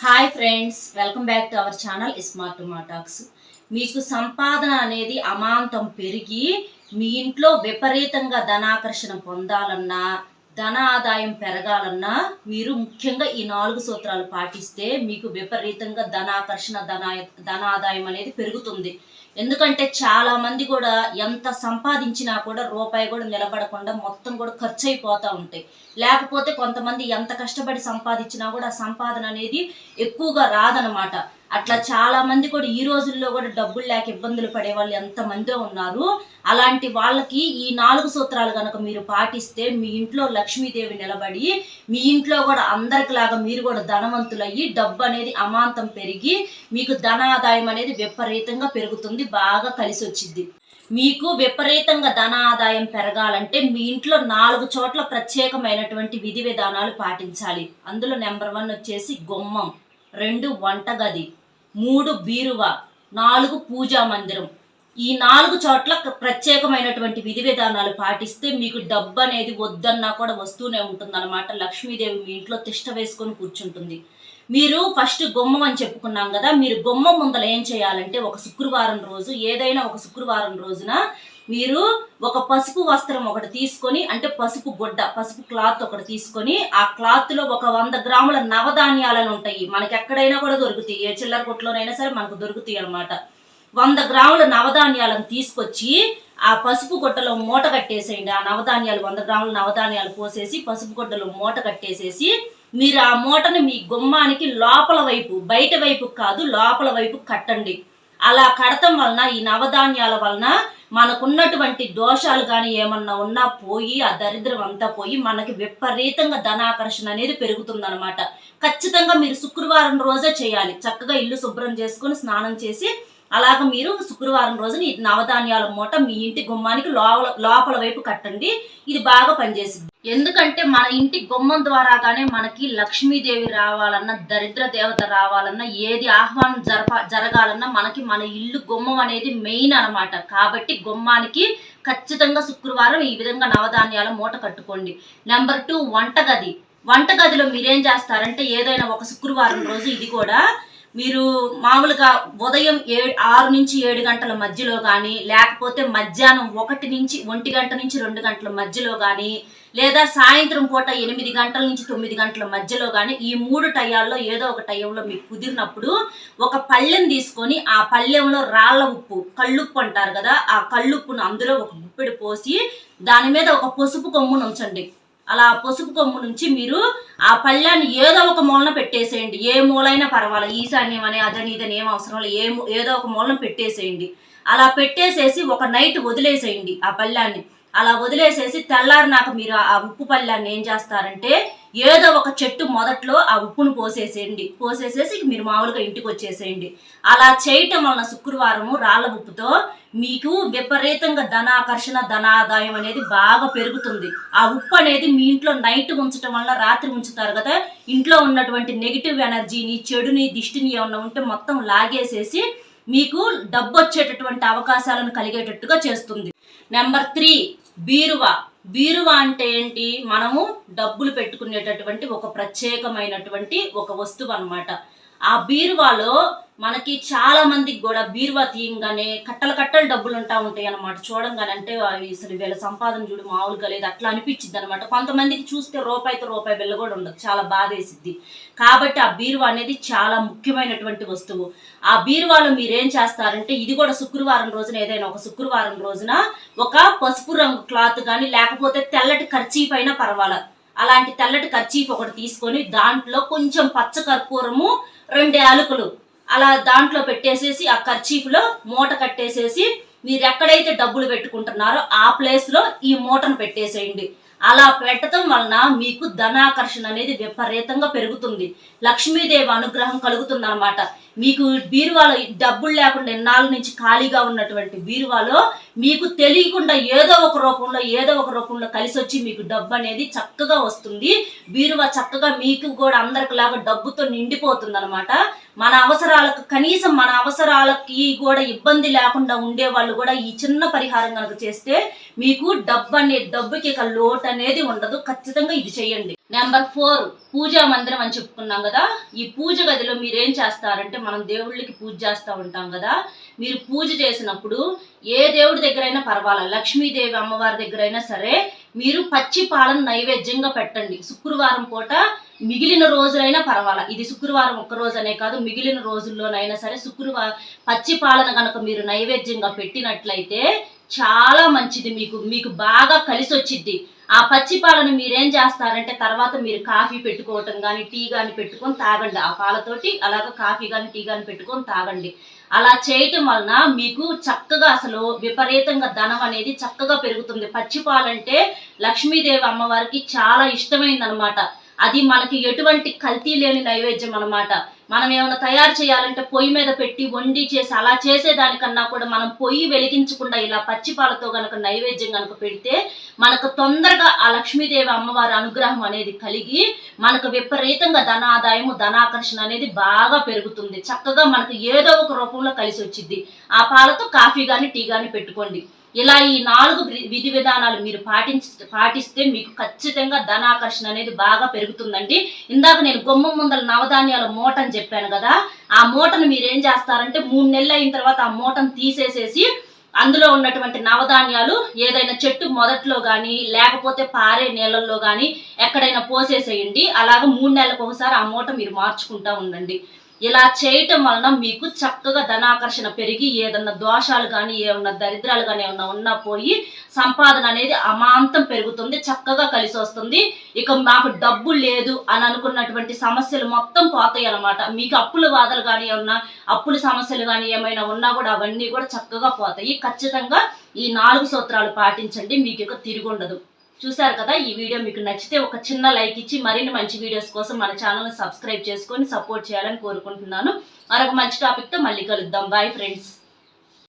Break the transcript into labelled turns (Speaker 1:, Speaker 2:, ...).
Speaker 1: Hi friends welcome back to our channel smart మాటాక్స్ మీకు సంపాదన అనేది అమాంతం పెరిగి మీ ఇంట్లో విపరీతంగా ధనాకర్షణ పొందాలన్నా ధన ఆదాయం పెరగాలన్నా మీరు ముఖ్యంగా ఈ నాలుగు సూత్రాలు పాటిస్తే మీకు విపరీతంగా ధనాకర్షణ ధన ధనాదాయం అనేది పెరుగుతుంది. ఎందుకంటే చాలా మంది కూడా ఎంత సంపాదించినా కూడా రూపాయి కూడా నిలబడకుండా మొత్తం కూడా ఖర్చు అయిపోతూ ఉంటాయి. లేకపోతే కొంతమంది ఎంత కష్టపడి సంపాదించినా కూడా ఆ సంపాదన అనేది ఎక్కువగా రాదనమాట. అట్లా చాలా మంది కూడా ఈ రోజుల్లో కూడా డబ్బులు లేక ఇబ్బందులు పడే వాళ్ళు ఎంతమందో ఉన్నారు. అలాంటి వాళ్ళకి ఈ నాలుగు సూత్రాలు కనుక మీరు పాటిస్తే మీ ఇంట్లో లక్ష్మీదేవి నిలబడి మీ ఇంట్లో కూడా అందరికిలాగా మీరు కూడా ధనవంతులయ్యి డబ్బు అనేది అమాంతం పెరిగి మీకు ధనాదాయం అనేది విపరీతంగా పెరుగుతుంది బాగా కలిసి వచ్చింది మీకు విపరీతంగా ధన ఆదాయం పెరగాలంటే మీ ఇంట్లో నాలుగు చోట్ల ప్రత్యేకమైనటువంటి విధి విధానాలు పాటించాలి. అందులో నెంబర్ వన్ వచ్చేసి గుమ్మం రెండు వంటగది మూడు బీరువా నాలుగు పూజా మందిరం. ఈ నాలుగు చోట్ల ప్రత్యేకమైనటువంటి విధి విధానాలు పాటిస్తే మీకు డబ్బు అనేది వద్దన్నా కూడా వస్తూనే ఉంటుందన్నమాట. లక్ష్మీదేవి మీ ఇంట్లో తిష్ట వేసుకొని కూర్చుంటుంది. మీరు ఫస్ట్ గుమ్మం అని చెప్పుకున్నాం కదా మీరు గుమ్మం ముందర ఏం చేయాలంటే ఒక శుక్రవారం రోజు ఏదైనా ఒక శుక్రవారం రోజున మీరు ఒక పసుపు వస్త్రం ఒకటి తీసుకొని అంటే పసుపు గుడ్డ పసుపు క్లాత్ ఒకటి తీసుకొని ఆ క్లాత్లో ఒక వంద గ్రాముల నవధాన్యాలను ఉంటాయి. మనకి ఎక్కడైనా కూడా దొరుకుతాయి. ఏ చిల్లర కొట్లోనైనా సరే మనకు దొరుకుతాయి అన్నమాట. వంద గ్రాముల నవధాన్యాలను తీసుకొచ్చి ఆ పసుపు గుడ్డలో మూట కట్టేసేయండి. ఆ నవధాన్యాలు వంద గ్రాముల నవధాన్యాలు పోసేసి పసుపు గుడ్డలో మూట కట్టేసేసి మీరు ఆ మూటని మీ గుమ్మానికి లోపల వైపు బయట వైపు కాదు లోపల వైపు కట్టండి. అలా కడటం వలన ఈ నవధాన్యాల వలన మనకున్నటువంటి దోషాలు కానీ ఏమన్నా ఉన్నా పోయి ఆ దరిద్రం అంతా పోయి మనకి విపరీతంగా ధనాకర్షణ అనేది పెరుగుతుందన్నమాట. ఖచ్చితంగా మీరు శుక్రవారం రోజే చేయాలి. చక్కగా ఇల్లు శుభ్రం చేసుకొని స్నానం చేసి అలాగ మీరు శుక్రవారం రోజున ఈ నవధాన్యాల మూట మీ ఇంటి గుమ్మానికి లోపల లోపల వైపు కట్టండి. ఇది బాగా పనిచేసింది. ఎందుకంటే మన ఇంటి గుమ్మం ద్వారాగానే మనకి లక్ష్మీదేవి రావాలన్నా దరిద్ర దేవత రావాలన్నా ఏది ఆహ్వానం జరప జరగాలన్నా మనకి మన ఇల్లు గుమ్మం అనేది మెయిన్ అన్నమాట. కాబట్టి గుమ్మానికి ఖచ్చితంగా శుక్రవారం ఈ విధంగా నవధాన్యాల మూట కట్టుకోండి. నెంబర్ టూ వంటగది. వంటగదిలో మీరేం చేస్తారంటే ఏదైనా ఒక శుక్రవారం రోజు ఇది కూడా మీరు మామూలుగా ఉదయం ఏడు ఆరు నుంచి ఏడు గంటల మధ్యలో కానీ లేకపోతే మధ్యాహ్నం ఒకటి నుంచి ఒంటి గంట నుంచి రెండు గంటల మధ్యలో కానీ లేదా సాయంత్రం పూట ఎనిమిది గంటల నుంచి తొమ్మిది గంటల మధ్యలో కానీ ఈ మూడు టయాల్లో ఏదో ఒక టైంలో మీకు కుదిరినప్పుడు ఒక పళ్ళెం తీసుకొని ఆ పళ్ళెంలో రాళ్ళ ఉప్పు కళ్ళుప్పు అంటారు కదా ఆ కళ్ళుప్పును అందులో ఒక గుప్పెడు పోసి దాని మీద ఒక పసుపు కొమ్మును ఉంచండి. అలా పసుపు కొమ్ము నుంచి మీరు ఆ పళ్ళాన్ని ఏదో ఒక మూలన పెట్టేసేయండి. ఏ మూలైనా పర్వాలేదు. ఈశాన్యం అని అదని ఇదని ఏం అవసరం లేదు. ఏ ఏదో ఒక మూలన పెట్టేసేయండి. అలా పెట్టేసేసి ఒక నైట్ వదిలేసేయండి ఆ పళ్ళాన్ని. అలా వదిలేసేసి తెల్లారినాక మీరు ఆ ఉప్పు పళ్ళాన్ని ఏం చేస్తారంటే ఏదో ఒక చెట్టు మొదట్లో ఆ ఉప్పును పోసేసేయండి. పోసేసేసి మీరు మామూలుగా ఇంటికి వచ్చేసేయండి. అలా చేయటం వలన శుక్రవారము రాళ్ళ ఉప్పుతో మీకు విపరీతంగా ధనాకర్షణ ధనాదాయం అనేది బాగా పెరుగుతుంది. ఆ ఉప్పు అనేది మీ ఇంట్లో నైట్ ఉంచటం వల్ల రాత్రి ఉంచుతారు కదా. ఇంట్లో ఉన్నటువంటి నెగిటివ్ ఎనర్జీని చెడుని దిష్టిని ఏమన్నా ఉంటే మొత్తం లాగేసేసి మీకు డబ్బు వచ్చేటటువంటి అవకాశాలను కలిగేటట్టుగా చేస్తుంది. నెంబర్ త్రీ బీరువా. బీరువా అంటే ఏంటి? మనము డబ్బులు పెట్టుకునేటటువంటి ఒక ప్రత్యేకమైనటువంటి ఒక వస్తువు అన్నమాట. ఆ బీరువాలో మనకి చాలా మందికి కూడా బీరువా తీయంగానే కట్టలు కట్టలు డబ్బులు ఉంటా ఉంటాయి అనమాట చూడంగానే అంటే అసలు వీళ్ళ సంపాదన చూడు మామూలుగా లేదు. అట్లా అనిపించింది అనమాట కొంతమందికి చూస్తే రూపాయితో రూపాయి బిల్ల కూడా ఉండదు. చాలా బాధేసిద్ది. కాబట్టి ఆ బీరువా అనేది చాలా ముఖ్యమైనటువంటి వస్తువు. ఆ బీరువాలో మీరేం చేస్తారంటే ఇది కూడా శుక్రవారం రోజున ఏదైనా ఒక శుక్రవారం రోజున ఒక పసుపు రంగు క్లాత్ కానీ లేకపోతే తెల్లటి ఖర్చీఫ్ అయినా పర్వాలేదు అలాంటి తెల్లటి ఖర్చీఫ్ ఒకటి తీసుకొని దాంట్లో కొంచెం పచ్చ కర్పూరము రెండు యాలకులు అలా దాంట్లో పెట్టేసేసి ఆ ఖర్చీఫ్లో మూట కట్టేసేసి మీరు ఎక్కడైతే డబ్బులు పెట్టుకుంటున్నారో ఆ ప్లేస్లో ఈ మూటను పెట్టేసేయండి. అలా పెట్టడం వలన మీకు ధనాకర్షణ అనేది విపరీతంగా పెరుగుతుంది. లక్ష్మీదేవి అనుగ్రహం కలుగుతుంది అనమాట మీకు బీరువాలో డబ్బులు లేకుండా ఎన్నాళ్ళ నుంచి ఖాళీగా ఉన్నటువంటి బీరువాలో మీకు తెలియకుండా ఏదో ఒక రూపంలో ఏదో ఒక రూపంలో కలిసి వచ్చి మీకు డబ్బు అనేది చక్కగా వస్తుంది. బీరువా చక్కగా మీకు కూడా అందరికిలాగా డబ్బుతో నిండిపోతుంది అనమాట మన అవసరాలకు కనీసం మన అవసరాలకి కూడా ఇబ్బంది లేకుండా ఉండే వాళ్ళు కూడా ఈ చిన్న పరిహారం కనుక చేస్తే మీకు డబ్బు అనే డబ్బుకి ఇక లోటు అనేది ఉండదు. ఖచ్చితంగా ఇది చేయండి. నెంబర్ ఫోర్ పూజా మందిరం అని చెప్పుకున్నాం కదా. ఈ పూజ గదిలో మీరు ఏం చేస్తారంటే మనం దేవుళ్ళకి పూజ చేస్తూ ఉంటాం కదా. మీరు పూజ చేసినప్పుడు ఏ దేవుడి దగ్గరైనా పర్వాలా? లక్ష్మీదేవి అమ్మవారి దగ్గరైనా సరే మీరు పచ్చి పాలను నైవేద్యంగా పెట్టండి. శుక్రవారం పూట మిగిలిన రోజులైనా పర్వాలా. ఇది శుక్రవారం ఒక్క రోజనే కాదు మిగిలిన రోజుల్లోనైనా సరే శుక్రవారం పచ్చి పాలన కనుక మీరు నైవేద్యంగా పెట్టినట్లయితే చాలా మంచిది మీకు మీకు బాగా కలిసి వచ్చిద్ది ఆ పచ్చి పాలను మీరేం చేస్తారంటే తర్వాత మీరు కాఫీ పెట్టుకోవటం కానీ టీ కానీ పెట్టుకొని తాగండి. ఆ పాలతోటి అలాగే కాఫీ కానీ టీ కానీ పెట్టుకొని తాగండి. అలా చేయటం వలన మీకు చక్కగా అసలు విపరీతంగా ధనం అనేది చక్కగా పెరుగుతుంది. పచ్చి పాలంటే లక్ష్మీదేవి అమ్మవారికి చాలా ఇష్టమైంది అనమాట అది మనకి ఎటువంటి కల్తీ లేని నైవేద్యం అన్నమాట. మనం ఏమైనా తయారు చేయాలంటే పొయ్యి మీద పెట్టి వండి చేసి అలా చేసేదానికన్నా కూడా మనం పొయ్యి వెలిగించకుండా ఇలా పచ్చి పాలతో నైవేద్యం కనుక పెడితే మనకు తొందరగా ఆ లక్ష్మీదేవి అమ్మవారి అనుగ్రహం అనేది కలిగి మనకు విపరీతంగా ధనాదాయము ధనాకర్షణ అనేది బాగా పెరుగుతుంది. చక్కగా మనకు ఏదో ఒక రూపంలో కలిసి వచ్చింది ఆ పాలతో కాఫీ కానీ టీ కానీ పెట్టుకోండి. ఇలా ఈ నాలుగు వి- విధి విధానాలు మీరు పాటించ పాటిస్తే మీకు ఖచ్చితంగా ధనాకర్షణ అనేది బాగా పెరుగుతుందండి. ఇందాక నేను గుమ్మం ముందల నవధాన్యాల మూట అని చెప్పాను కదా ఆ మూటను మీరు ఏం చేస్తారంటే మూడు నెలలు అయిన తర్వాత ఆ మూటను తీసేసేసి అందులో ఉన్నటువంటి నవధాన్యాలు ఏదైనా చెట్టు మొదట్లో కానీ లేకపోతే పారే నీళ్ళల్లో కానీ ఎక్కడైనా పోసేసేయండి. అలాగ మూడు నెలలకు ఒకసారి ఆ మూట మీరు మార్చుకుంటా ఉండండి. ఇలా చేయటం వలన మీకు చక్కగా ధనాకర్షణ పెరిగి ఏదన్నా దోషాలు కానీ ఏమన్నా దరిద్రాలు కానీ ఏమన్నా ఉన్నా పోయి సంపాదన అనేది అమాంతం పెరుగుతుంది చక్కగా కలిసి వస్తుంది. ఇక మాకు డబ్బు లేదు అని అనుకున్నటువంటి సమస్యలు మొత్తం పోతాయి అన్నమాట. మీకు అప్పుల బాధలు కానీ ఏమన్నా అప్పుల సమస్యలు కానీ ఏమైనా ఉన్నా కూడా అవన్నీ కూడా చక్కగా పోతాయి. ఖచ్చితంగా ఈ నాలుగు సూత్రాలు పాటించండి మీకు ఇక తిరుగుండదు చూశారు కదా ఈ వీడియో మీకు నచ్చితే ఒక చిన్న లైక్ ఇచ్చి మరిన్ని మంచి వీడియోస్ కోసం మన ఛానల్ని సబ్స్క్రైబ్ చేసుకొని సపోర్ట్ చేయాలని కోరుకుంటున్నాను. మరొక మంచి టాపిక్తో మళ్ళీ కలుద్దాం. Bye friends